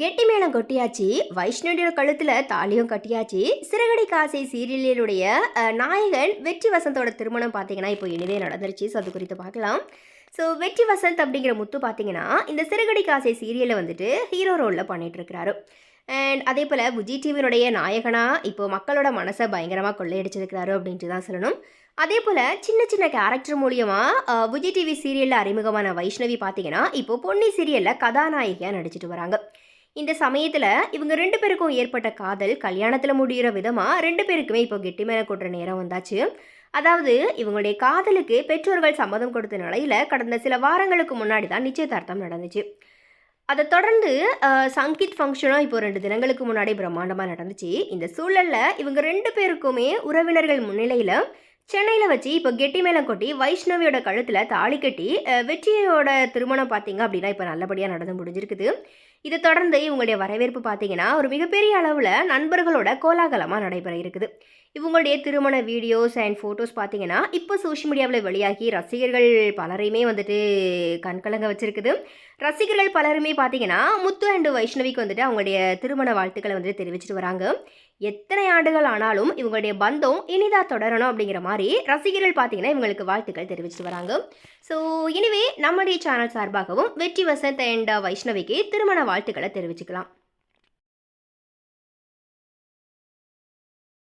கெட்டி மேளம் கொட்டியாச்சு வைஷ்ணவியோட கழுத்தில் தாலியும் கட்டியாச்சு. சிறகடி காசை சீரியலுடைய நாயகன் வெற்றி வசந்தோட திருமணம் பார்த்தீங்கன்னா இப்போ இனிதே நடந்துருச்சு. ஸோ அது குறித்து பார்க்கலாம் ஸோ வெற்றி வசந்த் அப்படிங்கிற முத்து பார்த்தீங்கன்னா இந்த சிறகடி காசை சீரியலில் வந்துட்டு ஹீரோ ரோலில் பண்ணிட்டு இருக்கிறாரு அண்ட் அதே போல் விஜய் டிவியினுடைய நாயகனாக இப்போ மக்களோட மனசை பயங்கரமாக கொள்ளையடிச்சிருக்கிறாரு அப்படின்ட்டு தான் சொல்லணும். அதே போல் சின்ன சின்ன கேரக்டர் மூலியமாக விஜய் டிவி சீரியலில் அறிமுகமான வைஷ்ணவி பார்த்தீங்கன்னா இப்போ பொன்னி சீரியலில் கதாநாயகியாக நடிச்சிட்டு வராங்க. இந்த சமயத்தில் இவங்க ரெண்டு பேருக்கும் ஏற்பட்ட காதல் கல்யாணத்தில் முடிகிற விதமாக ரெண்டு பேருக்குமே இப்போ கெட்டி மேலே கொட்டுற நேரம் வந்தாச்சு. அதாவது இவங்களுடைய காதலுக்கு பெற்றோர்கள் சம்மதம் கொடுத்த நிலையில் கடந்த சில வாரங்களுக்கு முன்னாடி தான் நிச்சயதார்த்தம் நடந்துச்சு. அதை தொடர்ந்து சங்கீத் ஃபங்க்ஷனும் இப்போ ரெண்டு தினங்களுக்கு முன்னாடி பிரம்மாண்டமாக நடந்துச்சு. இந்த சூழலில் இவங்க ரெண்டு பேருக்குமே உறவினர்கள் முன்னிலையில் சென்னையில் வச்சு இப்போ கெட்டி மேளம் கொட்டி வைஷ்ணவியோட கழுத்தில் தாலி கட்டி வெற்றியோட திருமணம் பார்த்தீங்க அப்படின்னா இப்போ நல்லபடியாக நடந்து முடிஞ்சிருக்குது. இதை தொடர்ந்து இவங்களுடைய வரவேற்பு பார்த்தீங்கன்னா ஒரு மிகப்பெரிய அளவில் நண்பர்களோட கோலாகலமாக நடைபெற இருக்குது. இவங்களுடைய திருமண வீடியோஸ் அண்ட் ஃபோட்டோஸ் பார்த்தீங்கன்னா இப்போ சோஷியல் மீடியாவில் வெளியாகி ரசிகர்கள் பலரையுமே வந்துட்டு கண்கலங்க வச்சுருக்குது. ரசிகர்கள் பலருமே பார்த்தீங்கன்னா முத்து அண்டு வைஷ்ணவிக்கு வந்துட்டு அவங்களுடைய திருமண வாழ்த்துக்களை வந்துட்டு தெரிவிச்சிட்டு வராங்க. எத்தனை ஆண்டுகள் ஆனாலும் இவங்களுடைய பந்தம் இனிதா தொடரணும் அப்படிங்கிற மாதிரி ரசிகர்கள் பார்த்தீங்கன்னா இவங்களுக்கு வாழ்த்துக்கள் தெரிவிச்சிட்டு வராங்க. ஸோ இனிவே நம்முடைய சேனல் சார்பாகவும் வெற்றி வசந்த் அண்ட் வைஷ்ணவிக்கு திருமண வாழ்த்துக்களை தெரிவிச்சுக்கலாம்.